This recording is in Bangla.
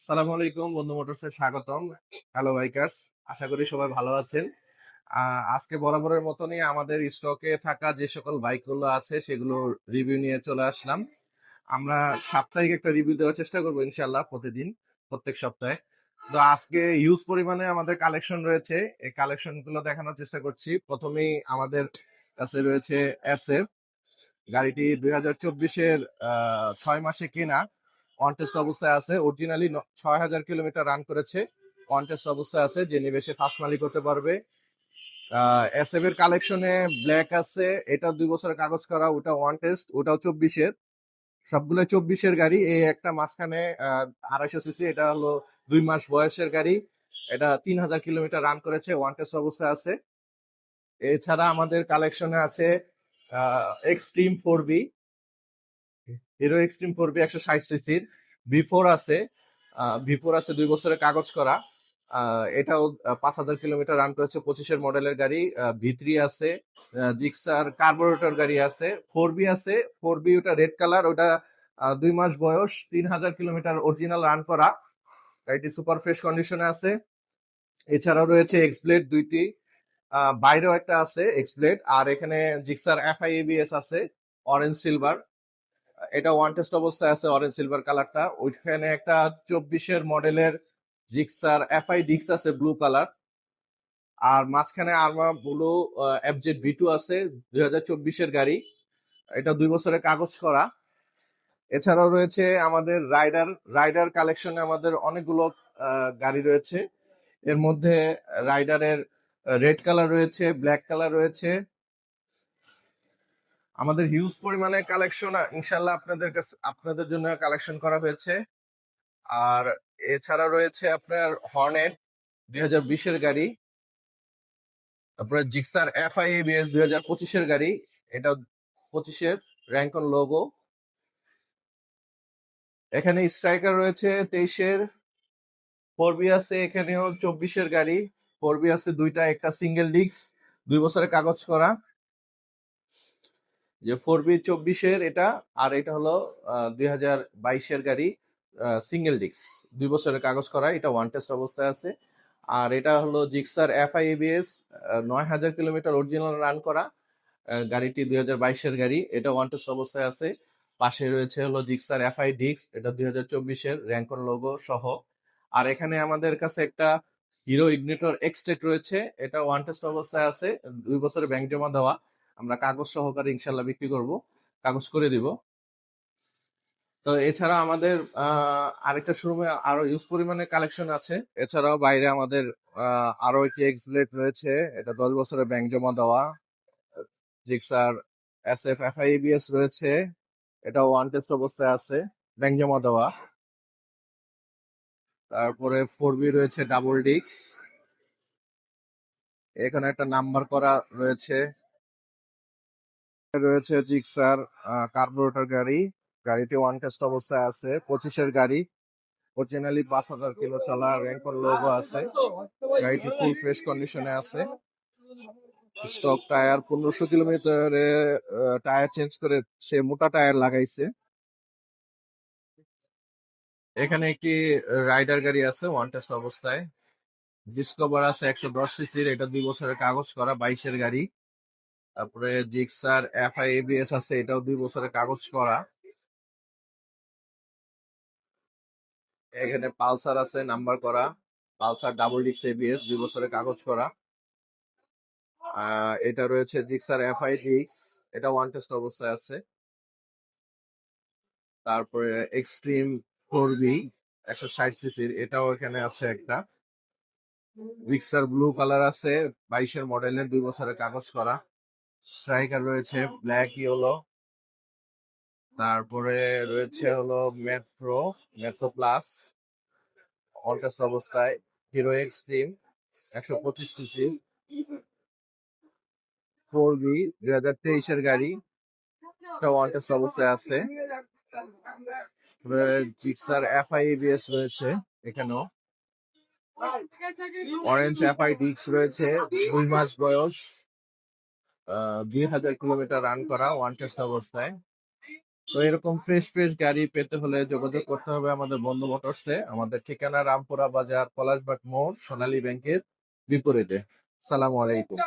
সালামু আলাইকুম, বন্ধু মোটরসে স্বাগতম। হ্যালো বাইকার্স আশা করি সবাই ভালো আছেন। আজকে বরাবরের মতনই আমাদের স্টকে থাকা যে সকল বাইকগুলো আছে সেগুলো রিভিউ নিয়ে চলে আসলাম। আমরা সাপ্তাহিক একটা রিভিউ দেওয়ার চেষ্টা করব ইনশাল্লাহ প্রতিদিন, প্রত্যেক সপ্তাহে। তো আজকে হিউজ পরিমাণে আমাদের কালেকশন রয়েছে। এই কালেকশনগুলো দেখানোর চেষ্টা করছি। প্রথমেই আমাদের কাছে রয়েছে এসএফ গাড়িটি দুই হাজার চব্বিশের ছয় মাসে কেনা। কন্টেস্ট অবস্থায় আছে। অরিজিনালি ছয় হাজার কিলোমিটার রান করেছে। কন্টেস্ট অবস্থায় আছে যে নিবে সে ফার্স্ট মালিক হতে পারবে। এস এর কালেকশনে ব্ল্যাক আছে। এটা দুই বছরের কাগজ করা, ওটা ওয়ান টেস্ট ওটাও চব্বিশের। সবগুলো চব্বিশের গাড়ি। এই একটা মাঝখানে আড়াইশো সিসি এটা হলো দুই মাস বয়সের গাড়ি। এটা তিন হাজার কিলোমিটার রান করেছে ওয়ান টেস্ট অবস্থায় আছে। এছাড়া আমাদের কালেকশনে আছে Xtreme four B Hero Xtreme four B একশো ষাট সিসির বি ফোর আছে বি ফোর আছে দুই বছরের কাগজ করা। এটাও পাঁচ হাজার কিলোমিটার রান করেছে পঁচিশের মডেলের গাড়ি। ভিত্রি আছে জিক্সার কার্বোরেটর গাড়ি আছে। ফোর বি আছে ফোর বি ওটা রেড কালার ওটা দুই মাস বয়স, তিন হাজার কিলোমিটার অরিজিনাল রান করা। গাড়িটি সুপার ফ্রেশ কন্ডিশনে আছে। এছাড়াও রয়েছে এক্সব্লেড দুইটি। বাইরেও একটা আছে এক্সব্লেড আর এখানে জিক্সার এফআই এবিএস আছে অরেঞ্জ সিলভার এটা ওয়ান টেস্ট অবস্থায় আছে অরেঞ্জ সিলভার কালারটা ওইখানে একটা চব্বিশের মডেলের জিক্সার, এফআই ডিক্স আছে ব্লু কালার। আর মাঝখানে আরমা ব্লু এফজেড ভি টু আছে, দুই হাজার চব্বিশের গাড়ি। এটা দুই বছরের কাগজ করা। এছাড়াও রয়েছে আমাদের রাইডার রাইডার কালেকশনে আমাদের অনেকগুলো গাড়ি রয়েছে। এর মধ্যে রাইডারের রেড কালার রয়েছে, ব্ল্যাক কালার রয়েছে। আমাদের হিউজ পরিমাণে কালেকশন ইনশাল্লাহ আপনাদের কাছে, আপনাদের জন্য কালেকশন করা হয়েছে। আর এছাড়া রয়েছে আপনার হর্নেট দুই হাজার বিশের গাড়ি। তারপরে জিক্সার এফ আই এবিএস দুই হাজার পঁচিশের গাড়ি। এটা পঁচিশের র্যাঙ্কন লোগো এখানে স্ট্রাইকার রয়েছে তেইশের। ফোর বি আছে এখানেও চব্বিশের গাড়ি। ফোর বি আছে দুইটা একটা সিঙ্গেল ডিস্ক দুই বছরের কাগজ করা। যে ফোর বি চব্বিশের এটা, আর এটা হলো দুই হাজার বাইশের গাড়ি সিঙ্গেল ডিক্স দুই বছরের কাগজ করা, এটা ওয়ান টেস্ট অবস্থায় আছে। আর এটা হলো জিক্সার এফ আই এবিএস নয় হাজার কিলোমিটার অরিজিনাল রান করা গাড়িটি দুই হাজার বাইশের গাড়ি, এটা ওয়ান টেস্ট অবস্থায় আছে। পাশে রয়েছে হলো জিক্সার এফ আই ডিক্স এটা দুই হাজার চব্বিশের র্যাঙ্কর লোগো সহ। আর এখানে আমাদের কাছে একটা হিরো ইগনিটর এক্সটেক রয়েছে, এটা ওয়ান টেস্ট অবস্থায় আছে, দুই বছরের ব্যাংক জমা দেওয়া। আমরা কাগজ সহকারে ইনশাল্লাহ বিক্রি করব, কাগজ করে দিব। তো এছাড়া আমাদের আরেকটা শোরুমে আরও ইউজ পরিমাণে কালেকশন আছে। এছাড়াও বাইরে আমাদের আরও একটি এক্সব্লেড রয়েছে, এটা দশ বছরের ব্যাংক জমা দেওয়া। Gixxer S F F I BS রয়েছে এটা ওয়ান টেস্ট অবস্থায় আছে ব্যাংক জমা দেওয়া। তারপরে ফোর বি রয়েছে ডাবল ডিক্স এখানে একটা নাম্বার করা রয়েছে। রয়েছে জিক্সার কার্বোরেটর গাড়ি। গাড়িটি ওয়ান টেস্ট অবস্থায় আছে। পঁচিশের গাড়ি। অরিজিনালি পাঁচ হাজার কিলো চলা, র্যাঙ্কর লোগো আছে। গাড়িটি ফুল ফ্রেশ কন্ডিশনে আছে। স্টক টায়ার পনেরোশো কিলোমিটারে টায়ার চেঞ্জ করে সে মোটা টায়ার লাগাইছে। এখানে একটি রাইডার গাড়ি আছে ওয়ান টেস্ট অবস্থায়। ডিসকভার আছে একশো দশ সিসির। এটা দুই বছরের কাগজ করা, বাইশের গাড়ি। তারপরে জিক্সার এফ আই এবিএস আছে, এটাও দুই বছরের কাগজ করা। এখানে পালসার আছে, নাম্বার করা। পালসার ডাবল ডিক্স এবিএস দুই বছরের কাগজ করা। এটা রয়েছে জিক্সার এফ আই ডিক্স এটা ওয়ান টেস্ট অবস্থায় আছে। তারপরে এক্সট্রিম ফোর বি একশো ষাট সিসির এটাও এখানে আছে একটা। জিক্সার ব্লু কালার আছে, বাইশের মডেলের দুই বছরের কাগজ করা। স্ট্রাইকার রয়েছে ব্ল্যাক ইয়েলো তারপরে রয়েছে হলো Metro Metro Plus on test অবস্থায় হিরো এক্সট্রিম একশো পঁচিশ সিসি ফোর বি দুই হাজার তেইশের গাড়ি অনটেস্ট অবস্থায় আছে। জিক্সার এফ আই রয়েছে এখানেও। অরেঞ্জ এফ আই ডিক্স রয়েছে, দুই মাস বয়স। দুই হাজার কিলোমিটার রান করা ওয়ান টেস্ট অবস্থায়। তো এরকম ফ্রেশ ফ্রেশ গাড়ি পেতে হলে যোগাযোগ করতে হবে আমাদের বন্ধু মোটরসে আমাদের ঠিকানা রামপুরা বাজার, পলাশবাগ মোড়, সোনালী ব্যাংকের বিপরীতে। সালাম আলাইকুম।